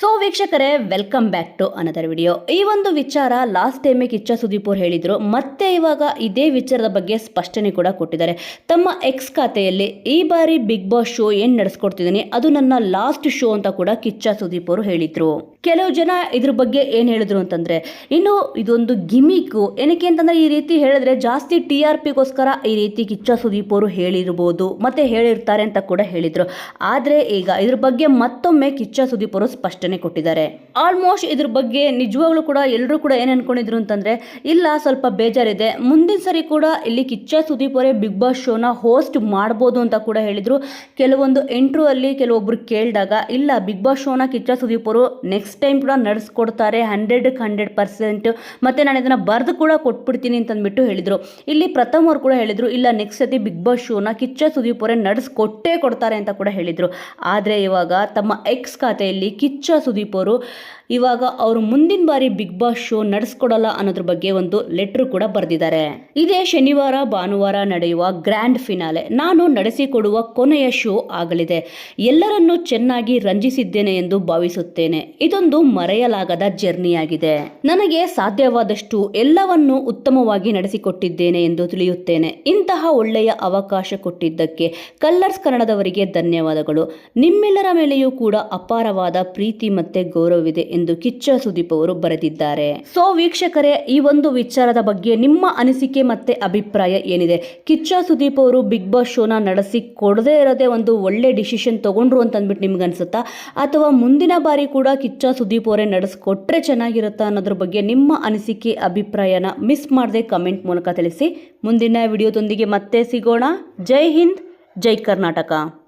So ವೀಕ್ಷಕರೇ welcome back to another video ಈ ಒಂದು ವಿಚಾರ ಲಾಸ್ಟ್ ಟೈಮ್ ಕಿಚ್ಚ ಸುದೀಪ್ ಅವ್ರು ಹೇಳಿದ್ರು. ಮತ್ತೆ ಇವಾಗ ಇದೇ ವಿಚಾರದ ಬಗ್ಗೆ ಸ್ಪಷ್ಟನೆ ಕೂಡ ಕೊಟ್ಟಿದ್ದಾರೆ. ತಮ್ಮ ಎಕ್ಸ್ ಖಾತೆಯಲ್ಲಿ ಈ ಬಾರಿ ಬಿಗ್ ಬಾಸ್ ಶೋ ಏನ್ ನಡೆಸ್ಕೊಡ್ತಿದ್ದೀನಿ? ಅದು ನನ್ನ ಲಾಸ್ಟ್ ಶೋ ಅಂತ ಕೂಡ ಕಿಚ್ಚ ಸುದೀಪ್ ಅವರು ಹೇಳಿದ್ರು. ಕೆಲವು ಜನ ಇದ್ರ ಬಗ್ಗೆ ಏನ್ ಹೇಳಿದ್ರು ಅಂತಂದ್ರೆ, ಇನ್ನು ಇದೊಂದು ಗಿಮಿಕ್ ಏನಕ್ಕೆ ಅಂತಂದ್ರೆ, ಈ ರೀತಿ ಹೇಳಿದ್ರೆ ಜಾಸ್ತಿ ಟಿ ಆರ್ ಪಿಗೋಸ್ಕರ ಈ ರೀತಿ ಕಿಚ್ಚ ಸುದೀಪ್ ಅವರು ಹೇಳಿರ್ಬೋದು. ಮತ್ತೆ ಹೇಳಿರ್ತಾರೆ ಅಂತ ಕೂಡ ಹೇಳಿದ್ರು. ಆದ್ರೆ ಈಗ ಇದ್ರ ಬಗ್ಗೆ ಮತ್ತೊಮ್ಮೆ ಕಿಚ್ಚ ಸುದೀಪ್ ಅವರು ಸ್ಪಷ್ಟನೆ ಕೊಟ್ಟಿದ್ದಾರೆ. ಆಲ್ಮೋಸ್ಟ್ ಇದ್ರ ಬಗ್ಗೆ ನಿಜವಾಗ್ಲೂ ಕೂಡ ಎಲ್ಲರೂ ಕೂಡ ಏನು ಅನ್ಕೊಂಡಿದ್ರು ಅಂತಂದ್ರೆ, ಇಲ್ಲ ಸ್ವಲ್ಪ ಬೇಜಾರಿದೆ. ಮುಂದಿನ ಸರಿ ಕೂಡ ಇಲ್ಲಿ ಕಿಚ್ಚ ಸುದೀಪ್ ಅವರೇ ಬಿಗ್ ಬಾಸ್ ಶೋನ ಹೋಸ್ಟ್ ಮಾಡ್ಬೋದು ಅಂತ ಕೂಡ ಹೇಳಿದ್ರು. ಕೆಲವೊಂದು ಇಂಟ್ರೂ ಅಲ್ಲಿ ಕೆಲವೊಬ್ರು ಕೇಳಿದಾಗ, ಇಲ್ಲ ಬಿಗ್ ಬಾಸ್ ಶೋನ ಕಿಚ್ಚ ಸುದೀಪ್ ಅವರು ನೆಕ್ಸ್ಟ್ ಟೈಮ್ ಕೂಡ ನಡೆಸ್ಕೊಡ್ತಾರೆ ಹಂಡ್ರೆಡ್ಗೆ ಹಂಡ್ರೆಡ್ ಪರ್ಸೆಂಟ್ ಮತ್ತೆ ನಾನು ಇದನ್ನ ಬರೆದು ಕೂಡ ಕೊಟ್ಬಿಡ್ತೀನಿ ಅಂತಂದ್ಬಿಟ್ಟು ಹೇಳಿದ್ರು. ಇಲ್ಲಿ ಪ್ರಥಮ್ ಅವರು ಕೂಡ ಹೇಳಿದ್ರು, ಇಲ್ಲ ನೆಕ್ಸ್ಟ್ ಸತಿ ಬಿಗ್ ಬಾಸ್ ಶೋನ ಕಿಚ್ಚ ಸುದೀಪ್ ಅವರೇ ನಡೆಸ್ಕೊಟ್ಟೇ ಕೊಡ್ತಾರೆ ಅಂತ ಕೂಡ ಹೇಳಿದ್ರು. ಆದರೆ ಇವಾಗ ತಮ್ಮ ಎಕ್ಸ್ ಖಾತೆಯಲ್ಲಿ ಕಿಚ್ಚ ಸುದೀಪ್ ಅವರು, ಇವಾಗ ಅವರು ಮುಂದಿನ ಬಾರಿ ಬಿಗ್ ಬಾಸ್ ಶೋ ನಡೆಸ್ಕೊಡಲ್ಲ ಅನ್ನೋದ್ರ ಬಗ್ಗೆ ಒಂದು ಲೆಟ್ರ್ ಕೂಡ ಬರೆದಿದ್ದಾರೆ. ಇದೇ ಶನಿವಾರ, ಭಾನುವಾರ ನಡೆಯುವ ಗ್ರ್ಯಾಂಡ್ ಫಿನಾಲೆ ನಾನು ನಡೆಸಿಕೊಡುವ ಕೊನೆಯ ಶೋ ಆಗಲಿದೆ. ಎಲ್ಲರನ್ನೂ ಚೆನ್ನಾಗಿ ರಂಜಿಸಿದ್ದೇನೆ ಎಂದು ಭಾವಿಸುತ್ತೇನೆ. ಇದೊಂದು ಮರೆಯಲಾಗದ ಜರ್ನಿಯಾಗಿದೆ ನನಗೆ ಸಾಧ್ಯವಾದಷ್ಟು ಎಲ್ಲವನ್ನೂ ಉತ್ತಮವಾಗಿ ನಡೆಸಿಕೊಟ್ಟಿದ್ದೇನೆ ಎಂದು ತಿಳಿಯುತ್ತೇನೆ. ಇಂತಹ ಒಳ್ಳೆಯ ಅವಕಾಶ ಕೊಟ್ಟಿದ್ದಕ್ಕೆ ಕಲ್ಲರ್ಸ್ ಕನ್ನಡದವರಿಗೆ ಧನ್ಯವಾದಗಳು. ನಿಮ್ಮೆಲ್ಲರ ಮೇಲೆಯೂ ಕೂಡ ಅಪಾರವಾದ ಪ್ರೀತಿ ಮತ್ತೆ ಗೌರವವಿದೆ ಎಂದು ಕಿಚ್ಚ ಸುದೀಪ್ ಅವರು ಬರೆದಿದ್ದಾರೆ. ಸೊ ವೀಕ್ಷಕರೇ, ಈ ಒಂದು ವಿಚಾರದ ಬಗ್ಗೆ ನಿಮ್ಮ ಅನಿಸಿಕೆ ಮತ್ತೆ ಅಭಿಪ್ರಾಯ ಏನಿದೆ? ಕಿಚ್ಚ ಸುದೀಪ್ ಅವರು ಬಿಗ್ ಬಾಸ್ ಶೋನ ನಡೆಸಿ ಕೊಡದೇ ಇರದೆ ಒಂದು ಒಳ್ಳೆ ಡಿಸಿಷನ್ ತಗೊಂಡ್ರು ಅಂತ ಅಂದ್ಬಿಟ್ಟು ನಿಮ್ಗೆ ಅನ್ಸುತ್ತಾ? ಅಥವಾ ಮುಂದಿನ ಬಾರಿ ಕೂಡ ಕಿಚ್ಚ ಸುದೀಪ್ ಅವರೇ ನಡೆಸ್ಕೊಟ್ರೆ ಚೆನ್ನಾಗಿರುತ್ತಾ ಅನ್ನೋದ್ರ ಬಗ್ಗೆ ನಿಮ್ಮ ಅನಿಸಿಕೆ, ಅಭಿಪ್ರಾಯನ ಮಿಸ್ ಮಾಡದೆ ಕಮೆಂಟ್ ಮೂಲಕ ತಿಳಿಸಿ. ಮುಂದಿನ ವಿಡಿಯೋದೊಂದಿಗೆ ಮತ್ತೆ ಸಿಗೋಣ. ಜೈ ಹಿಂದ್, ಜೈ ಕರ್ನಾಟಕ.